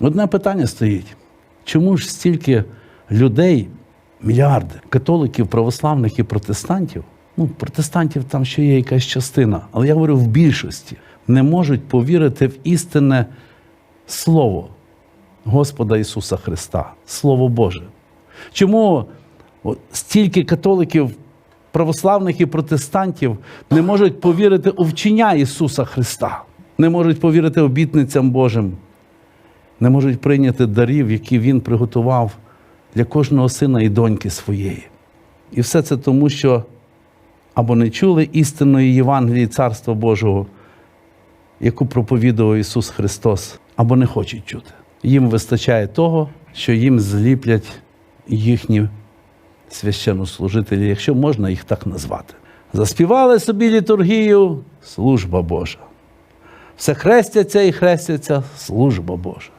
Одне питання стоїть: чому ж стільки людей, мільярди католиків, православних і протестантів? Ну, протестантів там ще є якась частина, але я говорю в більшості, не можуть повірити в істинне Слово Господа Ісуса Христа, Слово Боже. Чому стільки католиків, православних і протестантів не можуть повірити у вчення Ісуса Христа, не можуть повірити обітницям Божим, не можуть прийняти дарів, які Він приготував для кожного сина і доньки своєї. І все це тому, що або не чули істинної Євангелії Царства Божого, яку проповідував Ісус Христос, або не хочуть чути. Їм вистачає того, що їм зліплять їхні священнослужителі, якщо можна їх так назвати. Заспівали собі літургію служба Божа. Все хрестяться і хрестяться служба Божа.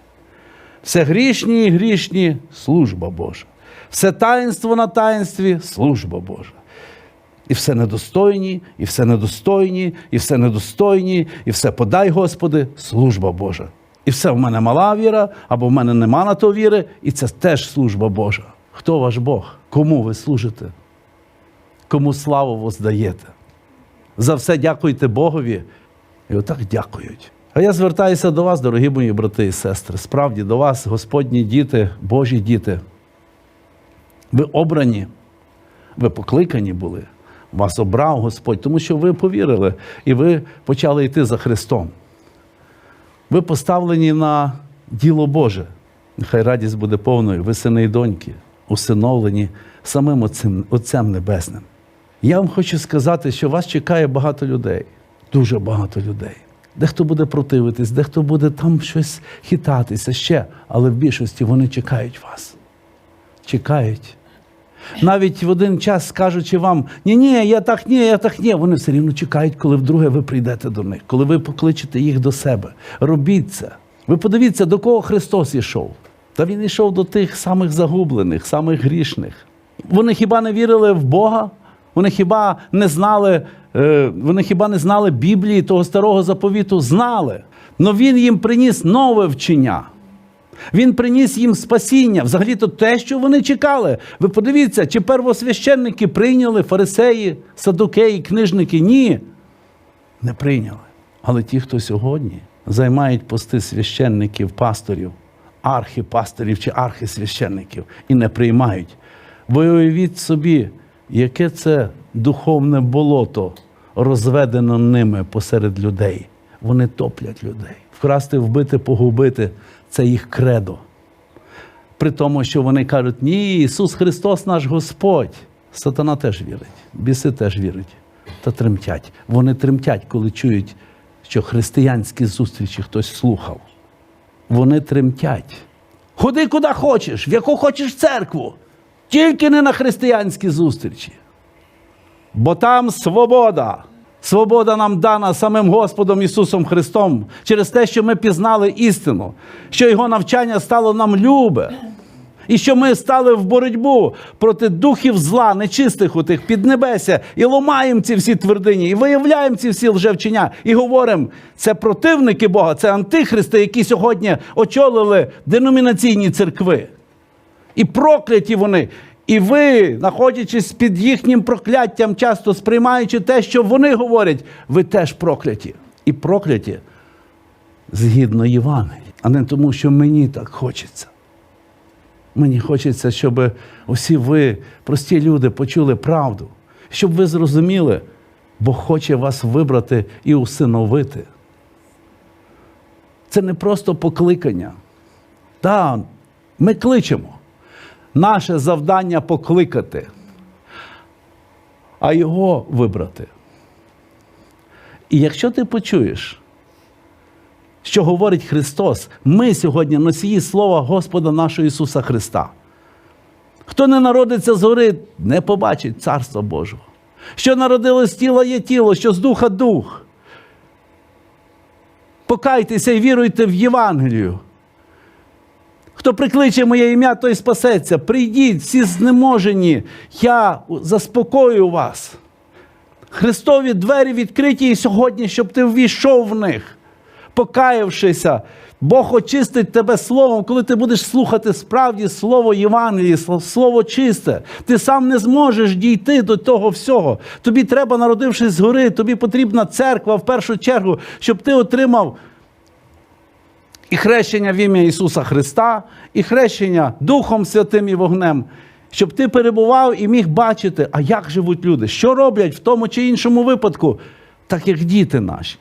Все грішні і грішні служба Божа. Все таїнство на таїнстві служба Божа. І все недостойні, і все недостойні, і все недостойні, і все подай, Господи, служба Божа. І все в мене мала віра, або в мене нема на то віри, і це теж служба Божа. Хто ваш Бог? Кому ви служите? Кому славу воздаєте? За все дякуйте Богові. І отак дякують. А я звертаюся до вас, дорогі мої брати і сестри. Справді до вас, Господні діти, Божі діти. Ви обрані, ви покликані були. Вас обрав Господь, тому що ви повірили і ви почали йти за Христом. Ви поставлені на діло Боже. Нехай радість буде повною. Ви сини і доньки, усиновлені самим Отцем, Отцем Небесним. Я вам хочу сказати, що вас чекає багато людей, дуже багато людей. Дехто буде противитись, дехто буде там щось хитатися ще, але в більшості вони чекають вас. Чекають. Навіть в один час скажучи вам, ні, ні, я так ні, я так ні, вони все рівно чекають, коли вдруге ви прийдете до них, коли ви покличете їх до себе. Робіть це. Ви подивіться, до кого Христос ішов. Та Він йшов до тих самих загублених, самих грішних. Вони хіба не вірили в Бога? Вони хіба не знали, е, вони хіба не знали Біблії, того старого заповіту? Знали. Но Він їм приніс нове вчення. Він приніс їм спасіння, взагалі-то те, що вони чекали. Ви подивіться, чи первосвященники прийняли фарисеї, садукеї, книжники? Ні, не прийняли. Але ті, хто сьогодні займають пости священників, пасторів, архіпасторів чи архисвященників і не приймають. Ви уявіть собі, яке це духовне болото розведено ними посеред людей. Вони топлять людей. Вкрасти, вбити, погубити це їх кредо. При тому, що вони кажуть, ні, Ісус Христос наш Господь. Сатана теж вірить, біси теж вірять та тремтять. Вони тремтять, коли чують, що християнські зустрічі хтось слухав. Вони тремтять. Ходи куди хочеш, в яку хочеш церкву, тільки не на християнські зустрічі. Бо там свобода. Свобода нам дана самим Господом Ісусом Христом через те, що ми пізнали істину, що Його навчання стало нам любе, і що ми стали в боротьбу проти духів зла, нечистих у тих піднебеся, і ломаємо ці всі твердині, і виявляємо ці всі лжевчення, і говоримо, це противники Бога, це антихристи, які сьогодні очолили деномінаційні церкви. І прокляті вони. І ви, знаходячись під їхнім прокляттям, часто сприймаючи те, що вони говорять, ви теж прокляті. І прокляті згідно Євангелії, а не тому, що мені так хочеться. Мені хочеться, щоб усі ви, прості люди, почули правду, щоб ви зрозуміли, Бог хоче вас вибрати і усиновити. Це не просто покликання. Так, ми кличемо. Наше завдання покликати, а його вибрати. І якщо ти почуєш, що говорить Христос, ми сьогодні носії Слова Господа нашого Ісуса Христа. Хто не народиться згори, не побачить Царства Божого. Що народилось з тіла є тіло, що з духа дух. Покайтеся і віруйте в Євангелію. Хто прикличе моє ім'я, той спасеться. Прийдіть, всі знеможені. Я заспокою вас. Христові двері відкриті і сьогодні, щоб ти ввійшов в них. покаявшися, Бог очистить тебе словом, коли ти будеш слухати справді слово Євангелії, слово чисте. Ти сам не зможеш дійти до того всього. Тобі треба, народившись згори, тобі потрібна церква в першу чергу, щоб ти отримав і хрещення в ім'я Ісуса Христа, і хрещення Духом Святим і вогнем, щоб ти перебував і міг бачити, а як живуть люди, що роблять в тому чи іншому випадку, так як діти наші.